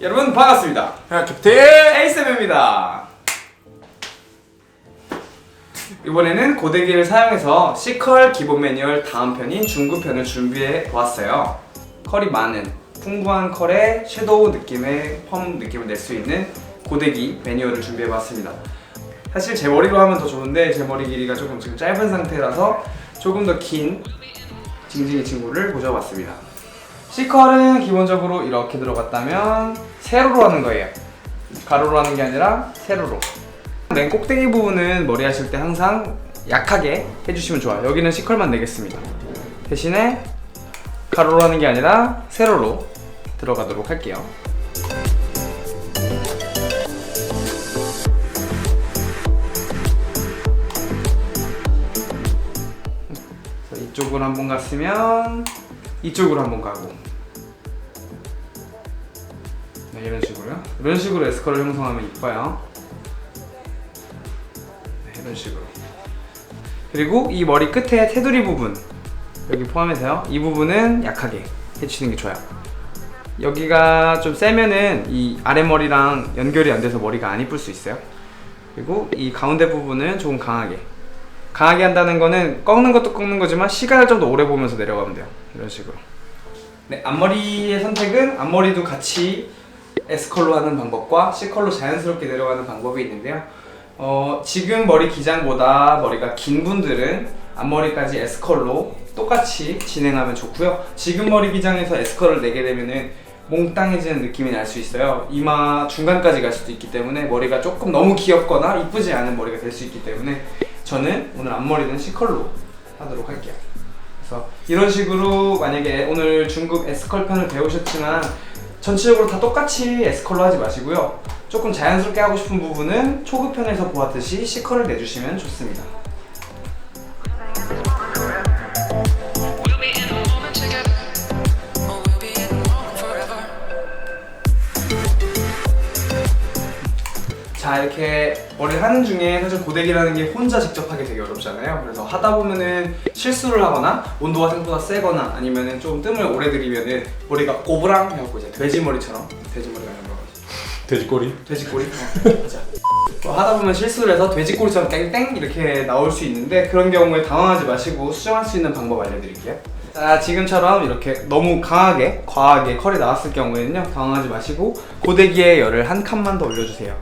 여러분 반갑습니다. 야 캡틴 에이쌤입니다. 이번에는 고데기를 사용해서 C컬 기본 매뉴얼 다음 편인 중급편을 준비해 보았어요. 컬이 많은 풍부한 컬에 섀도우 느낌의 펌 느낌을 낼 수 있는 고데기 매뉴얼을 준비해 봤습니다. 사실 제 머리로 하면 더 좋은데 제 머리 길이가 조금 지금 짧은 상태라서 조금 더 긴 징징이 친구를 모셔봤습니다. C컬은 기본적으로 이렇게 들어갔다면 세로로 하는 거예요. 가로로 하는 게 아니라 세로로. 맨 꼭대기 부분은 머리 하실 때 항상 약하게 해주시면 좋아요. 여기는 C컬만 내겠습니다. 대신에 가로로 하는 게 아니라 세로로 들어가도록 할게요. 이쪽으로 한 번 갔으면 이쪽으로 한번 가고 네, 이런 식으로요. 이런 식으로 에스컬을 형성하면 이뻐요. 네, 이런 식으로. 그리고 이 머리 끝에 테두리 부분 여기 포함해서요. 이 부분은 약하게 해주시는 게 좋아요. 여기가 좀 세면은 이 아랫머리랑 연결이 안 돼서 머리가 안 이쁠 수 있어요. 그리고 이 가운데 부분은 조금 강하게. 강하게 한다는 거는 꺾는 것도 꺾는 거지만 시간을 좀 더 오래 보면서 내려가면 돼요. 이런 식으로. 네, 앞머리의 선택은 앞머리도 같이 S컬로 하는 방법과 C컬로 자연스럽게 내려가는 방법이 있는데요. 어, 지금 머리 기장보다 머리가 긴 분들은 앞머리까지 S컬로 똑같이 진행하면 좋고요. 지금 머리 기장에서 S컬을 내게 되면은 몽땅해지는 느낌이 날 수 있어요. 이마 중간까지 갈 수도 있기 때문에 머리가 조금 너무 귀엽거나 이쁘지 않은 머리가 될 수 있기 때문에 저는 오늘 앞머리는 C컬로 하도록 할게요. 그래서 이런 식으로 만약에 오늘 중급 S컬 편을 배우셨지만 전체적으로 다 똑같이 S컬로 하지 마시고요. 조금 자연스럽게 하고 싶은 부분은 초급 편에서 보았듯이 C컬을 내주시면 좋습니다. 이렇게 머리를 하는 중에 사실 고데기라는 게 혼자 직접 하기 되게 어렵잖아요. 그래서 하다 보면은 실수를 하거나 온도가 생각보다 세거나 아니면은 좀 뜸을 오래 들이면은 머리가 꼬부랑 해갖고 이제 돼지 머리처럼 돼지 머리가 뭐라 그러지? 돼지꼬리? 돼지꼬리? 어, 맞아. 뭐 하다 보면 실수를 해서 돼지꼬리처럼 땡땡 이렇게 나올 수 있는데 그런 경우에 당황하지 마시고 수정할 수 있는 방법 알려드릴게요. 자 지금처럼 이렇게 너무 강하게 과하게 컬이 나왔을 경우에는요 당황하지 마시고 고데기에 열을 한 칸만 더 올려주세요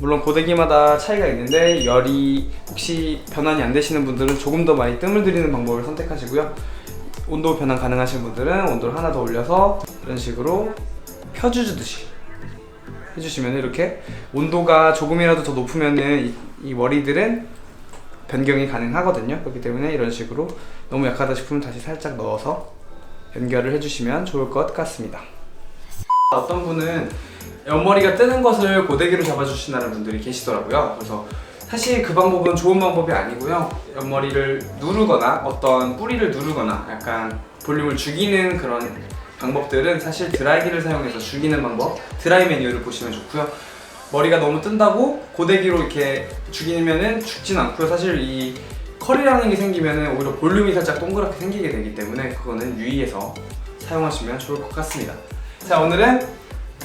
물론 고데기마다 차이가 있는데 열이 혹시 변환이 안 되시는 분들은 조금 더 많이 뜸을 들이는 방법을 선택하시고요. 온도 변환 가능하신 분들은 온도를 하나 더 올려서 이런 식으로 펴주듯이 해주시면 이렇게 온도가 조금이라도 더 높으면은 이, 이 머리들은 변경이 가능하거든요. 그렇기 때문에 이런 식으로 너무 약하다 싶으면 다시 살짝 넣어서 연결을 해주시면 좋을 것 같습니다. 어떤 분은 옆머리가 뜨는 것을 고데기로 잡아주신다는 분들이 계시더라고요. 그래서 사실 그 방법은 좋은 방법이 아니고요. 옆머리를 누르거나 어떤 뿌리를 누르거나 약간 볼륨을 죽이는 그런 방법들은 사실 드라이기를 사용해서 죽이는 방법, 드라이 매뉴얼을 보시면 좋고요. 머리가 너무 뜬다고 고데기로 이렇게 죽이면은 죽진 않고요. 사실 이 컬이라는 게 생기면은 오히려 볼륨이 살짝 동그랗게 생기게 되기 때문에 그거는 유의해서 사용하시면 좋을 것 같습니다. 자 오늘은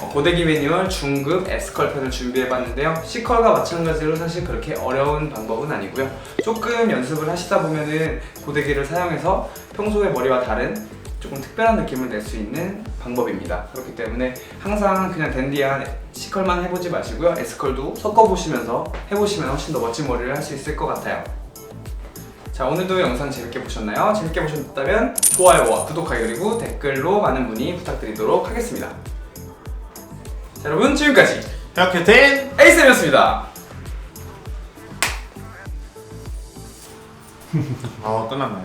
어, 고데기 매뉴얼 중급 S컬 편을 준비해봤는데요. C컬과 마찬가지로 사실 그렇게 어려운 방법은 아니고요. 조금 연습을 하시다 보면은 고데기를 사용해서 평소의 머리와 다른 조금 특별한 느낌을 낼 수 있는 방법입니다. 그렇기 때문에 항상 그냥 댄디한 C컬만 해보지 마시고요. S컬도 섞어보시면서 해보시면 훨씬 더 멋진 머리를 할 수 있을 것 같아요. 자 오늘도 영상 재밌게 보셨나요? 재밌게 보셨다면 좋아요와 구독하기 그리고 댓글로 많은 문의 부탁드리도록 하겠습니다. 자, 여러분 지금까지 야 캡틴 에이쌤이었습니다. 아 끝났네